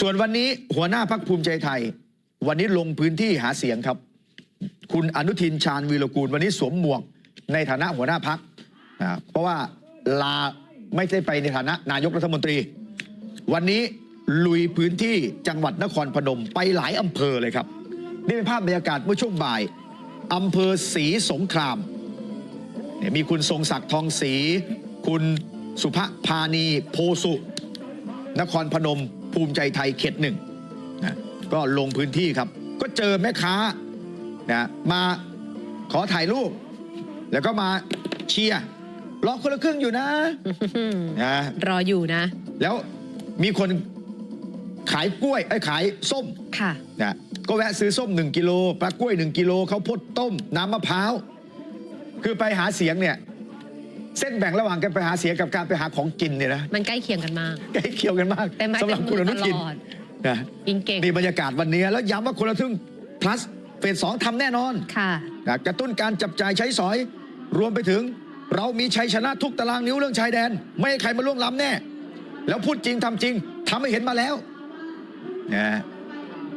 ส่วนวันนี้หัวหน้าพักภูมิใจไทย วันนี้ลงพื้นที่หาเสียงครับ คุณอนุทินชาญวีรกูลวันนี้สวมหมวกในฐานะหัวหน้าพักนะเพราะว่าลาไม่ได้ไปในฐานะนายกรัฐมนตรี วันนี้ลุยพื้นที่จังหวัดนครพนมไปหลายอำเภอเลยครับ นี่เป็นภาพบรรยากาศเมื่อช่วงบ่ายอำเภอศรีสงครามเนี่ยมีคุณทรงศักดิ์ทองศรีคุณสุภพานีโพสุ นครพนม ภูมิใจไทยเขตหนึ่งนะก็ลงพื้นที่ครับ ก็เจอแม่ค้านะมาขอถ่ายรูป แล้วก็มาเชียร์รอคนละครึ่งอยู่นะนะรออยู่นะ แล้วมีคนขายกล้วยไอ้ยขายส้มค่ะนะก็แวะซื้อส้ม 1 กิโลปลากล้วย 1 กิโลข้าวโพดต้ม น้ำมะพร้าว คือไปหาเสียงเนี่ย เส้นแบ่งระหว่างการไปหาเสียงกับการไปหาของกินเนี่ยนะมันใกล้เคียงกันมาก ใกล้เคียงกันมากเต็มไม้สำหรับเต็มคุณอนุทินตลอดนะยิงเก่งนี่บรรยากาศวันนี้แล้วย้ำว่าคนละครึ่ง plus เฟสสองทำแน่นอนค่ะนะกระตุ้นการจับจ่ายใช้สอย รวมไปถึง เรามีชัยชนะทุกตารางนิ้วเรื่องชายแดน ไม่ให้ใครมาล่วงล้ำแน่ แล้วพูดจริงทำจริงทำให้เห็นมาแล้วนะ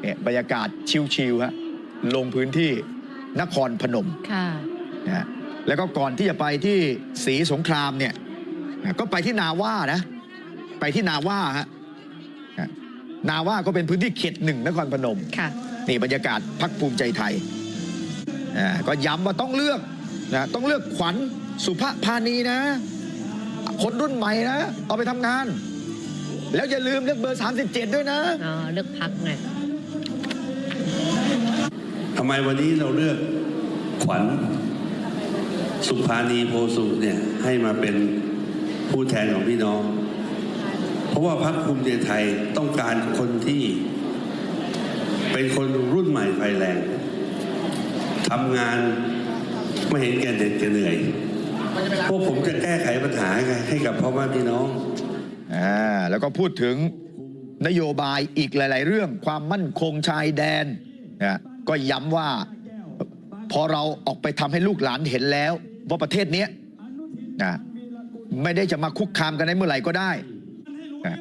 เนี่ยบรรยากาศชิวๆฮะลงพื้นที่นครพนมค่ะนะฮะ แล้วก็ก่อนที่จะไปที่ศรีสงครามเนี่ยนะก็ไปที่นาว่านะ ไปที่นาว่าฮะนะนาว่าก็เป็นพื้นที่เขตหนึ่งนครพนมค่ะนี่บรรยากาศพักภูมิใจไทยอ่าก็ย้ำว่าต้องเลือกนะต้องเลือกขวัญสุภพานีนะ คนรุ่นใหม่นะ เอาไปทำงาน แล้วอย่าลืมเลือกเบอร์ 37 ด้วยนะอ๋อเลือกพักไงทำไมวันนี้เราเลือกขวัญ สุภานีโพสุเนี่ยให้มาเป็นผู้แทนของพี่น้อง เพราะว่าพรรคภูมิใจไทยต้องการคนที่เป็นคนรุ่นใหม่ไฟแรงทำงานไม่เห็นแก่เด็ดแก่เหนื่อย พวกผมจะแก้ไขปัญหาให้กับพ่อแม่พี่น้องอ่าแล้วก็พูดถึงนโยบายอีกหลาย ๆ เรื่องความมั่นคงชายแดนนะก็ย้ำว่าพอเราออกไปทำให้ลูกหลานเห็นแล้ว ว่าประเทศเนี้ยนะไม่ได้จะมาคุกคามกันได้เมื่อไหร่ก็ได้นะ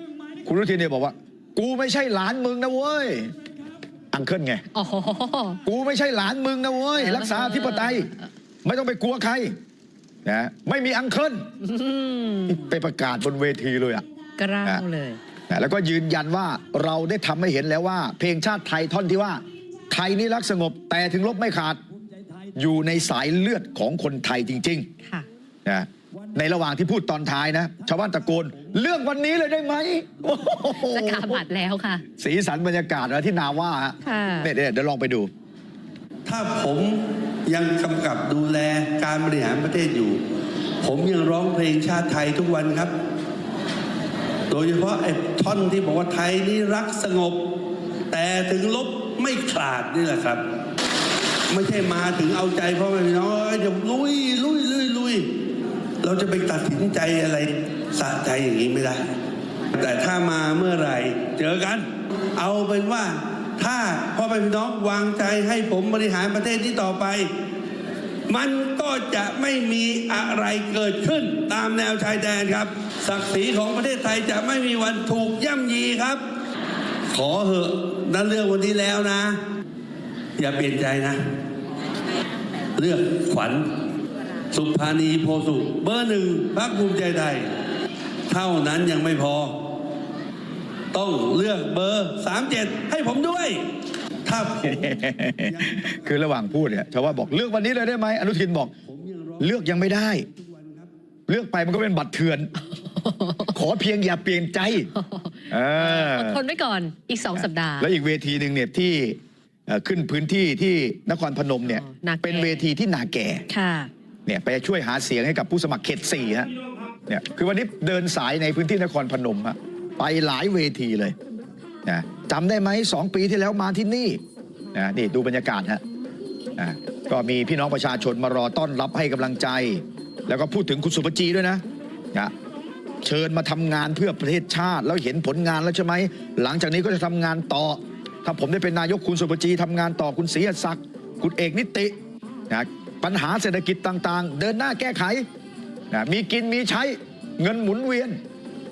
คุณรุทินเนี่ยบอกว่า กูไม่ใช่หลานมึงนะเว้ย อังเคิลไงอ๋อกูไม่ใช่หลานมึงนะเว้ย รักษาอธิปไตย ไม่ต้องไปกลัวใครนะไม่มีอังเคิลอืมไปประกาศบนเวทีเลยอะกล้าวเลยนะแล้วก็ยืนยันว่าเราได้ทำให้เห็นแล้วว่า เพลงชาติไทยท่อนที่ว่า ไทยนี่รักสงบแต่ถึงลบไม่ขาด อยู่ในสายเลือดของคนไทยจริงค่ะๆนะในระหว่างที่พูดตอนท้ายนะ ชาวบ้านตะโกน เรื่องวันนี้เลยได้ไหมโอ้โหจะกาบัตรแล้วค่ะ สีสันบรรยากาศนะที่นาว่าฮะค่ะ เนี่ยเดี๋ยวเดี๋ยวลองไปดู ถ้าผมยังกำกับดูแลการบริหารประเทศอยู่ ผมยังร้องเพลงชาติไทยทุกวันครับ โดยเฉพาะไอ้ท่อนที่บอกว่าไทยนี่รักสงบ แต่ถึงลบไม่ขาดนี่แหละครับ ไม่ใช่มาถึงเอาใจพ่อแม่พี่น้องเดี๋ยวลุยลุยลุยลุยเราจะไปตัดสินใจอะไรสะใจอย่างนี้ไม่ได้ แต่ถ้ามาเมื่อไหร่ เจอกัน เอาเป็นว่า ถ้าพ่อแม่พี่น้องวางใจให้ผมบริหารประเทศที่ต่อไป มันก็จะไม่มีอะไรเกิดขึ้นตามแนวชายแดนครับ ศักดิ์ศรีของประเทศไทยจะไม่มีวันถูกย่ำยีครับ ขอเหอะนั่นเรื่องวันนี้แล้วนะ อย่าเปลี่ยนใจนะ เลือกขวัญ สุภานีโพสุเบอร์หนึ่งพรรคภูมิใจไทยเท่านั้นยังไม่พอ ต้องเลือกเบอร์37ให้ผมด้วยถ้าผมคือระหว่างพูดเนี่ยชาวบ้านบอกเลือกวันนี้เลยได้ไหมอนุทินบอก เลือกยังไม่ได้ เลือกไปมันก็เป็นบัตรเถื่อน ขอเพียงอย่าเปลี่ยนใจเอออดทนไว้ก่อนอีกสองสัปดาห์ แล้วอีกเวทีหนึ่งเนี่ยที่เอ่อ ขึ้นพื้นที่ที่นครพนมเนี่ยอ๋อนาแก่ เป็นเวทีที่นาแก่ค่ะ เนี่ยไปช่วยหาเสียงให้กับผู้สมัครเขตสี่ฮะเนี่ยคือวันนี้เดินสายในพื้นที่นครพนมฮะไปหลายเวทีเลยนะจำได้ไหมสองปีที่แล้วมาที่นี่นะนี่ดูบรรยากาศฮะอะก็มีพี่น้องประชาชนมารอต้อนรับให้กำลังใจ แล้วก็พูดถึงคุณสุภจีด้วยนะนะ เชิญมาทำงานเพื่อประเทศชาติ แล้วเห็นผลงานแล้วใช่ไหม หลังจากนี้ก็จะทำงานต่อ ถ้าผมได้เป็นนายกคุณสุภจีทำงานต่อคุณศรีศักดิ์คุณเอกนิตินะปัญหาเศรษฐกิจต่างๆ เดินหน้าแก้ไขนะมีกินมีใช้เงินหมุนเวียน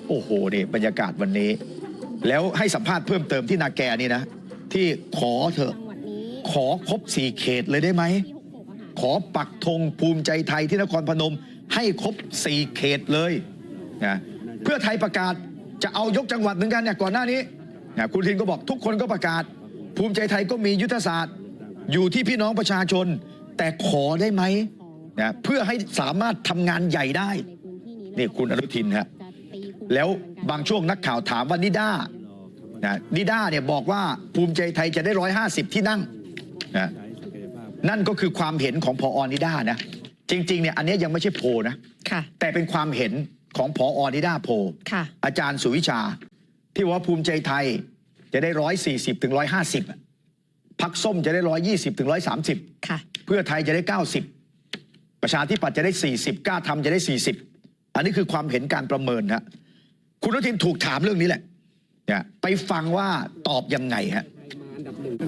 โอ้โหนี่บรรยากาศวันนี้ แล้วให้สัมภาษณ์เพิ่มเติมที่นาแกนี่นะ ที่ขอเถอะ ขอครบสี่เขตเลยได้ไหม ขอปักธงภูมิใจไทยที่นครพนม ให้ครบสี่เขตเลยนะเพื่อไทยประกาศจะเอายกจังหวัดเหมือนกันเนี่ยก่อนหน้านี้ นะคุณทินก็บอกทุกคนก็ประกาศ ภูมิใจไทยก็มียุทธศาสตร์ อยู่ที่พี่น้องประชาชน แต่ขอได้ไหมนะเพื่อให้สามารถทำงานใหญ่ได้ในพื้นที่นี้นี่คุณอนุทินฮะจะตีคู่แล้วเหมือนกันบางช่วงนักข่าวถามว่านิด้านะนิด้าเนี่ยบอกว่าภูมิใจไทยจะได้ร้อยห้าสิบที่นั่งนะนั่นก็คือความเห็นของพออนิด้านะจริงๆเนี่ยอันเนี้ยยังไม่ใช่โพลนะค่ะแต่เป็นความเห็นของพออนิด้าโพลค่ะอาจารย์สุวิชา ที่ว่าภูมิใจไทยจะได้ร้อยสี่สิบถึงร้อยห้าสิบพักส้มจะได้ร้อยยี่สิบถึงร้อยสามสิบเพื่อไทยจะได้90ประชาธิปัตย์จะได้40กล้าทำจะได้40อันนี้คือความเห็นการประเมินฮะคุณอนุทินถูกถามเรื่องนี้แหละเนี่ยไปฟังว่าตอบยังไงฮะ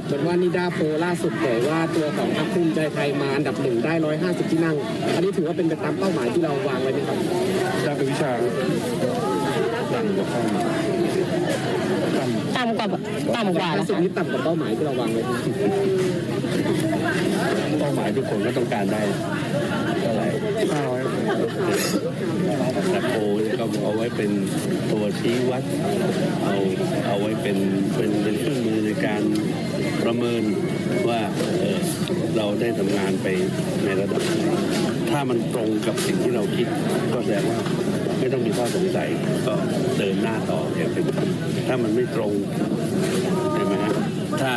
จนว่านิดาโพลล่าสุดเผยว่าตัวของพรรคภูมิใจไทยมาอันดับหนึ่งได้ 150 ที่นั่ง อันนี้ถือว่าเป็นไปตามเป้าหมายที่เราวางไว้ไหมครับด้านวิชา ต่ำกว่าเป้าหมายต่ำกว่าต่ำกว่าล่าแล้วสุดค่ะนี้ต่ำกว่าเป้าหมายที่เราวางไว้เป้าหมายทุกคนก็ต้องการได้เท่าไหร่แต่โพลเนี่ยก็เอาไว้เป็นตัวชี้วัด เอาเอาไว้เป็นเป็นเป็นเครื่องมือในการประเมินว่าเออเราได้ทำงานไปในระดับไหนถ้ามันตรงกับสิ่งที่เราคิดก็แสดงว่า ไม่ต้องมีข้อสงสัยก็เดินหน้าต่ออย่างเต็มที่ถ้ามันไม่ตรงใช่ไหมฮะถ้า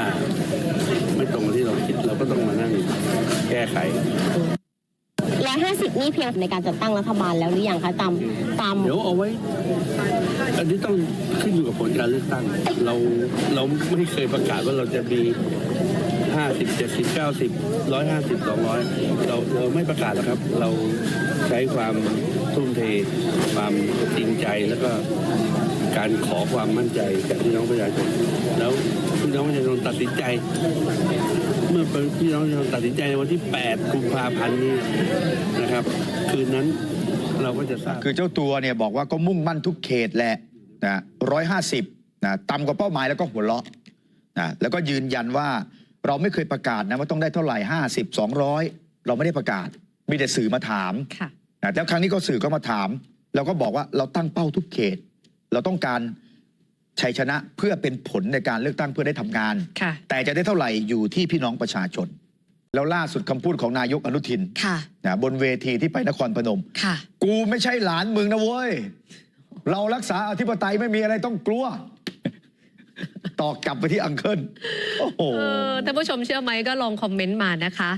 ไม่ตรงกับที่เราคิดเราก็ต้องมานั่งแก้ไข150นี่เพียงในการจัดตั้งรัฐบาลแล้วหรือยังคะตามตามเดี๋ยวเอาไว้ อันนี้ต้องขึ้นอยู่กับผลการเลือกตั้ง เราเราไม่เคยประกาศว่าเราจะมี 50 70 90 150 200เราเราไม่ประกาศหรอกครับ เราใช้ความทุ่มเทความจริงใจแล้วก็การขอความมั่นใจจากพี่น้องประชาชนแล้วพี่น้องประชาชนตัดสินใจ เมื่อพี่น้องประชาชนตัดสินใจในวันที่ 8 กุมภาพันธ์นี้นะครับ คืนนั้นเราก็จะทราบคือเจ้าตัวเนี่ยบอกว่าก็มุ่งมั่นทุกเขตแหละนะร้อยห้าสิบนะต่ำกว่าเป้าหมายแล้วก็หัวเราะนะแล้วก็ยืนยันว่า เราไม่เคยประกาศนะว่าต้องได้เท่าไหร่ห้าสิบสองร้อยเราไม่ได้ประกาศ มีแต่สื่อมาถามค่ะนะแล้วครั้งนี้ก็สื่อก็มาถาม เราก็บอกว่าเราตั้งเป้าทุกเขต เราต้องการชัยชนะเพื่อเป็นผลในการเลือกตั้งเพื่อได้ทำงาน ค่ะ แต่จะได้เท่าไหร่อยู่ที่พี่น้องประชาชน แล้วล่าสุดคำพูดของนายกอนุทินค่ะนะบนเวทีที่ไปนครพนม ค่ะ กูไม่ใช่หลานมึงนะเว้ย เรารักษาอธิปไตยไม่มีอะไรต้องกลัว ตอกลับไปที่อังเคิลโอ้โห เออท่านผู้ชมเชื่อไหมก็ลองคอมเมนต์มานะคะ